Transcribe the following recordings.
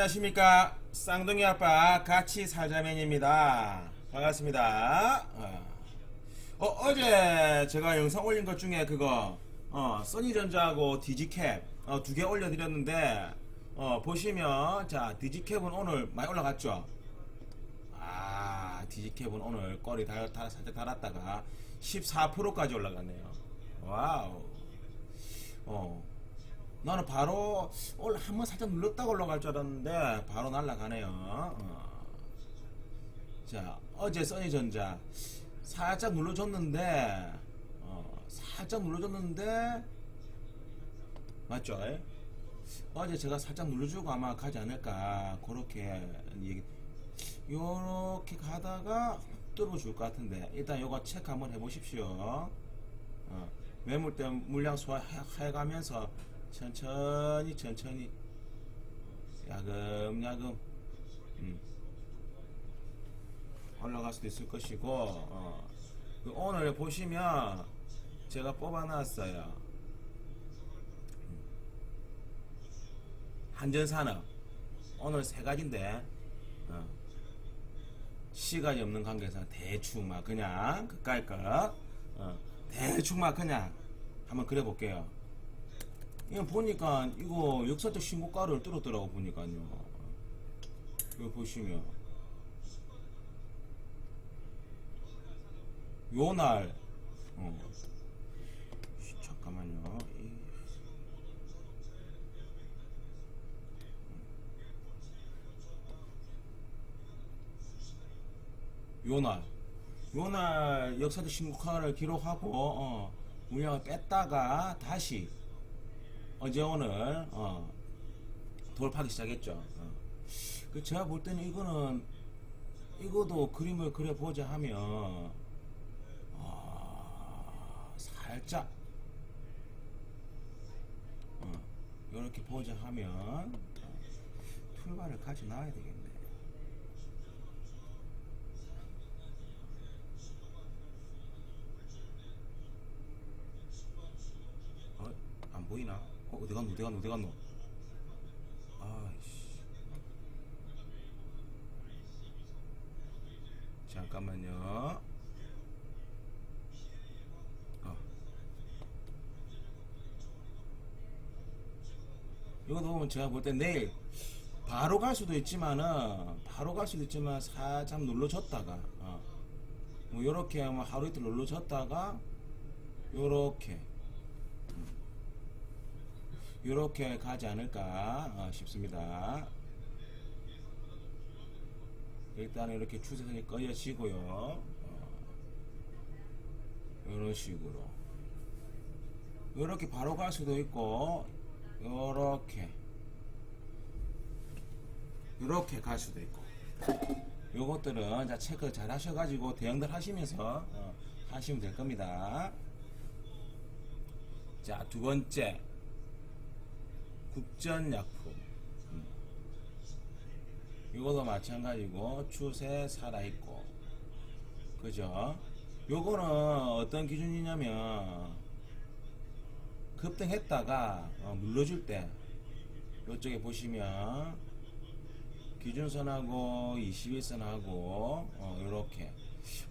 안녕하십니까. 쌍둥이 아빠 같이 살자맨입니다. 반갑습니다. 어, 어제 제가 영상 올린 것 중에 그거 어, 써니전자하고 디지캡 어, 두 개 올려드렸는데 어, 보시면 자 디지캡은 오늘 많이 올라갔죠? 아 디지캡은 오늘 꼬리 달, 달, 살짝 달았다가 14%까지 올라갔네요. 와우. 어 나는 바로 올 한번 살짝 눌렀다가 올라갈 줄 알았는데 바로 날아가네요. 어. 자 어제 써니전자 살짝 눌러줬는데 어, 살짝 눌러줬는데 맞죠? 예? 어제 제가 살짝 눌러주고 아마 가지 않을까 그렇게 얘기 요렇게 가다가 뚫어줄 것 같은데 일단 요거 체크 한번 해보십시오. 어, 매물대 물량 소화해가면서 천천히 천천히 야금야금 음. 올라갈 수도 있을 것이고 어. 그 오늘 보시면 제가 뽑아놨어요 음. 한전산업 오늘 세 가지인데 어. 시간이 없는 관계에서 대충 막 그냥 그까이 거 어. 대충 막 그냥 한번 그려볼게요 이거 보니까 이거 역사적 신고가를 뚫었더라고 보니까요. 이거 보시면 요날 어. 씨, 잠깐만요. 이- 요날 요날 역사적 신고가를 기록하고 어, 물량을 뺐다가 다시 어제 오늘 어, 돌파하기 시작했죠. 어. 그 제가 볼 때는 이거는 이거도 그림을 그려보자 하면 어, 살짝 어, 이렇게 보자 하면 어, 툴바를 가져 놔야 되겠네. 어, 안 보이나? 어, 어디 갔노? 어디 갔노? 어디 갔노? 아이씨. 잠깐만요. 어. 이거 보면 제가 볼 때 내일 바로 갈 수도 있지만은 바로 갈 수도 있지만 살짝 눌러줬다가 어. 뭐 요렇게 뭐 하루 이틀 눌러줬다가 요렇게 이렇게 가지 않을까 어, 싶습니다. 일단은 이렇게 추세선이 꺼여지고요. 어, 이런 식으로 이렇게 바로 갈 수도 있고 이렇게 이렇게 갈 수도 있고 요것들은 자 체크 잘 하셔가지고 대응들 하시면서 어, 하시면 될 겁니다. 자 두 번째 국전약품. 음. 이것도 마찬가지고 추세 살아있고. 그죠? 요거는 어떤 기준이냐면 급등했다가 어, 눌러줄 때 이쪽에 보시면 기준선하고 21선하고 어, 이렇게.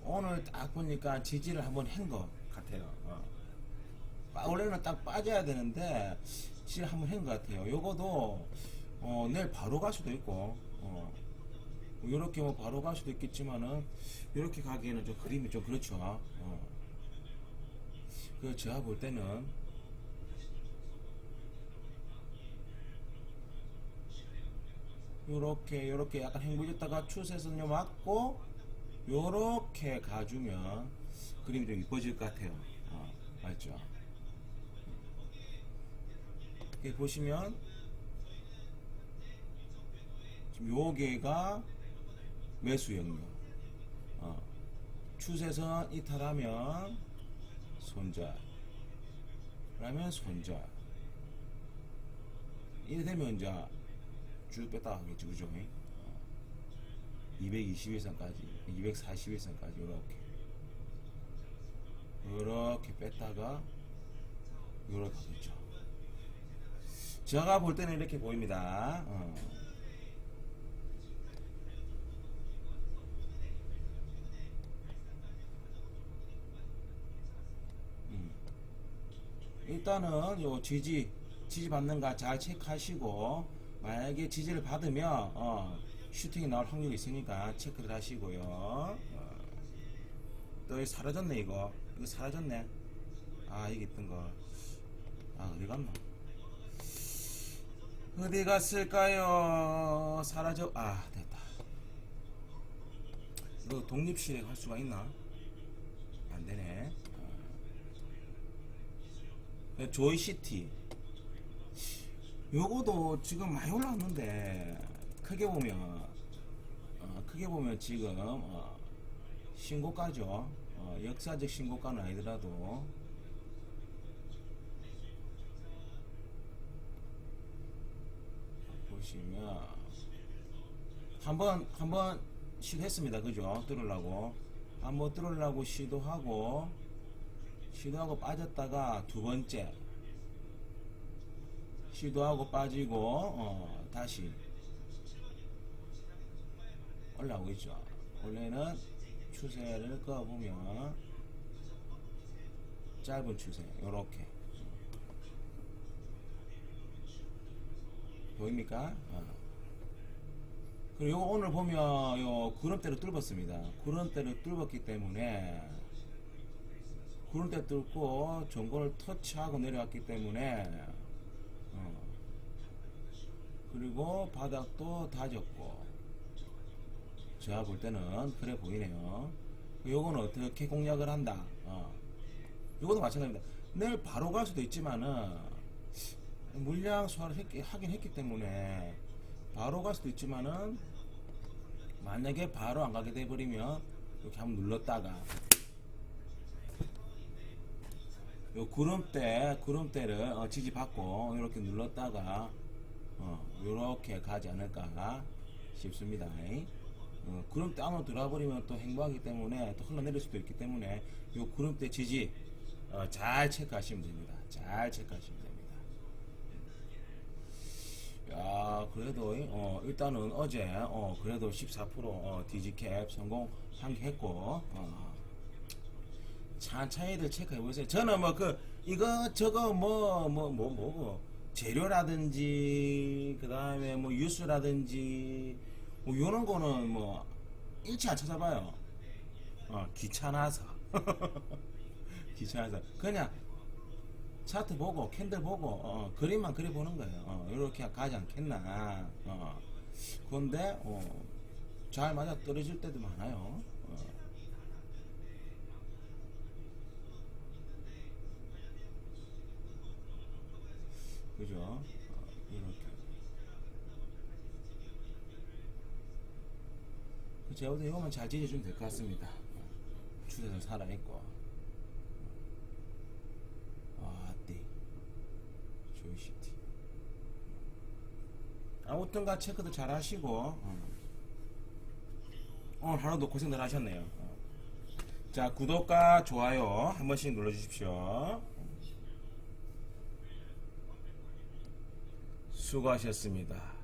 오늘 딱 보니까 지지를 한번 한 것 같아요. 어. 빠- 원래는 딱 빠져야 되는데 실 한번 한 것 같아요. 요거도 어, 내일 바로 갈 수도 있고 어, 요렇게 뭐 바로 갈 수도 있겠지만은 요렇게 가기에는 좀 그림이 좀 그렇죠. 어. 그 제가 볼 때는 요렇게 요렇게 약간 행보졌다가 추세선요 맞고 요렇게 가주면 그림이 좀 이뻐질 것 같아요. 어, 맞죠? 여기 보시면 지금 요게가 매수 영역. 어, 추세선 이탈하면 손절 그러면 손절. 이래 되면 이제 쭉 뺐다 가겠지 그죠? 어, 221선까지 241선까지 이렇게. 이렇게 뺐다가 이렇게 가겠죠 제가 볼 때는 이렇게 보입니다. 어. 음. 일단은 요 지지 지지 받는가 잘 체크하시고 만약에 지지를 받으면 어, 슈팅이 나올 확률이 있으니까 체크를 하시고요. 어. 또 사라졌네 이거 이거 사라졌네. 아 이게 있던 거. 아 어디 갔나? 어디 갔을까요? 사라져. 아 됐다. 이거 독립실에 갈 수가 있나? 안 되네. 어. 조이시티. 요거도 지금 많이 올라왔는데 크게 보면 어, 크게 보면 지금 어, 신고가죠. 어, 역사적 신고가는 아니더라도 보시면 한번 한번 시도했습니다. 그죠? 뚫으려고 한번 뚫으려고 시도하고 시도하고 빠졌다가 두 번째 시도하고 빠지고 어, 다시 올라오고 있죠. 원래는 추세를 꺼보면 짧은 추세 요렇게 보입니까? 어. 그리고 오늘 보면 요 구름대를 뚫었습니다. 구름대를 뚫었기 때문에 구름대 뚫고 전고를 터치하고 내려왔기 때문에 어. 그리고 바닥도 다졌고 제가 볼 때는 그래 보이네요. 요거는 어떻게 공략을 한다. 어. 요것도 마찬가지입니다. 내일 바로 갈 수도 있지만은 물량 소화를 했기, 하긴 했기 때문에 바로 갈 수도 있지만은 만약에 바로 안 가게 돼버리면 이렇게 한번 눌렀다가 요 구름대 구름대를 어, 지지받고 이렇게 눌렀다가 어, 이렇게 가지 않을까 싶습니다. 어, 구름대 안으로 들어와버리면 또 행보하기 때문에 또 흘러내릴 수도 있기 때문에 요 구름대 지지 어, 잘 체크하시면 됩니다. 잘 체크하시면 됩니다. 야 그래도 어, 일단은 어제 어, 그래도 14% 어, 디지캡 성공한 게 했고 어, 찬차이들 체크해 보세요. 저는 뭐 그 이거 저거 뭐 뭐 뭐 뭐고 재료라든지 그 다음에 뭐 유수라든지 뭐 요런 거는 뭐 일치 안 찾아봐요. 어 귀찮아서 귀찮아서 그냥 차트 보고 캔들 보고 어, 그림만 그려 보는 거예요. 어, 이렇게 가지 않겠나. 어. 그런데 어, 잘 맞아 떨어질 때도 많아요. 어. 그죠? 어, 이렇게. 그 제가 볼때 이거만 잘 지져주면 될 것 같습니다. 추세도 살아있고. 아, 네. 조이시티. 아무튼가 체크도 잘 하시고, 어. 오늘 하루도 고생들 하셨네요. 어. 자, 구독과 좋아요 한 번씩 눌러주십시오. 수고하셨습니다.